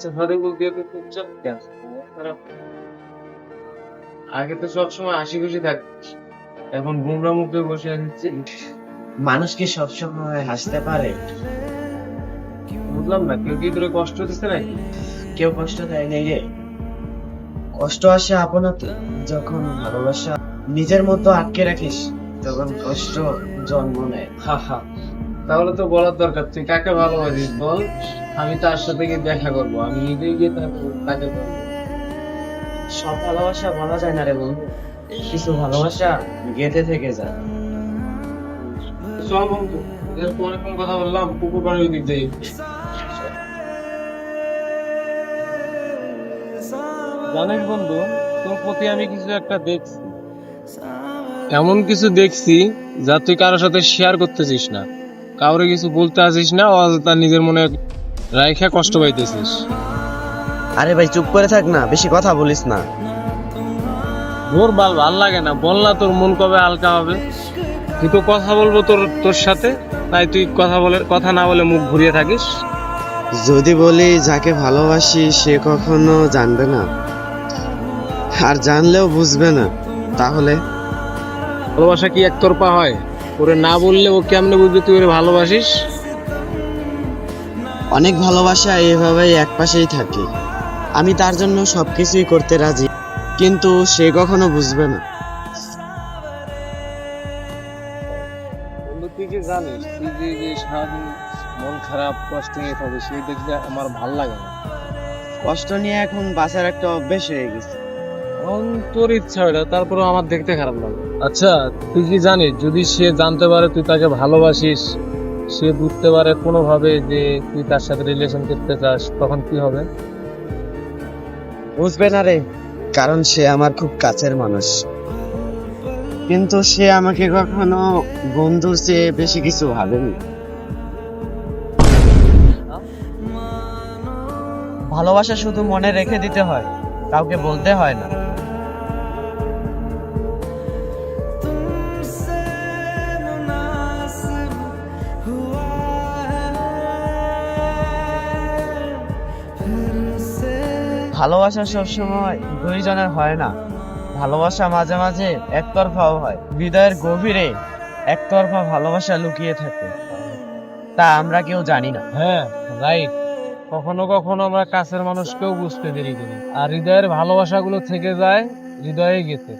চুপচাপ আগে তো সবসময় হাসি খুশি থাকতিস এখন গুমরা মুখে বসে আছিস মানুষ কি সবসময় হাসতে পারে। বুঝলাম না কেউ কি তোরে কষ্ট দিচ্ছে নাকি? কেউ কষ্ট দেয় নেই রে। কষ্ট আসে আপনাতে যখন ভালোবাসা নিজের মতো আটকে রাখিস তখন কষ্ট জন্ম নেয়। হা হা। তাহলে তো বলার দরকার তুই কাকে ভালোবাসিস বল? আমি তার সাথে গিয়ে দেখা করব আমি নিজেই গিয়ে তাকে- সব ভালোবাসা বলা যায় না রে বন্ধু। কিছু ভালোবাসা গেঁথে থেকে যায়। চল বন্ধু এরকম অনেকক্ষণ কথা বললাম পুকুর পাড়ের দিক দিয়ে। জানিস বন্ধু তোর প্রতি আমি কিছু একটা দেখছি। এমন কিছু দেখছি যা তুই কারোর সাথে শেয়ার করতেছিস না। কাউরে কিছু বলতে আসিস না অযথা নিজের মনে রাইখা কষ্ট পাইতেছিস। আরে ভাই চুপ করে থাক না বেশি কথা বলিস না। তোর বাল ভালো লাগে না। বল না তোর মন কবে হালকা হবে। তুই তো কথা বলব তোর তোর সাথে তাই তুই কথা বলে কথা না বলে মুখ ঘুরিয়ে থাকিস। যদি বলি যাকে ভালোবাসি সে কখনো জানবে না। আর জানলেও বুঝবে না। তাহলে? ভালোবাসা কি একতরফা হয়? ওরে না বললে ও কেমনে বুঝবে তুই ওরে ভালোবাসিস? অনেক ভালোবাসা এভাবেই এক পাশেই থাকে। আমি তার জন্য সব কিছুই করতে রাজি কিন্তু সে কখনো বুঝবে না। তুই কি জানিস? তুই যে যে সারাদিন মন খারাপ কষ্ট নিয়ে থাকিস সেই দেখলে আমার ভালো লাগে না। কষ্ট নিয়ে এখন বাঁচার একটা অভ্যেস হয়ে গেছে। এখন তোর ইচ্ছা ওটা তারপরে আমার দেখতে খারাপ লাগে। আচ্ছা তুই কি জানিস যদি সে জানতে পারে তুই তাকে ভালোবাসিস সে বুঝতে পারে কোনোভাবে যে তুই তার সাথে রিলেশন করতে চাস তখন কি হবে? বুঝবে না রে। কারণ সে আমার খুব কাছের মানুষ। কিন্তু সে আমাকে কখনো বন্ধুর চেয়ে বেশি কিছু ভাবেনি। ভালোবাসা শুধু মনে রেখে দিতে হয় কাউকে বলতে হয় না। ভালোবাসা সবসময় দুইজনের হয় না ভালোবাসা মাঝে মাঝে একতরফাও হয় হৃদয়ের গভীরে একতরফা ভালোবাসা লুকিয়ে থাকে তা আমরা কেউ জানি না হ্যাঁ রাইট কখনো কখনো আমরা কাছের মানুষকেও বুঝতে দেরি করি আর হৃদয়ের ভালোবাসাগুলো থেকে যায় হৃদয়ে গেছে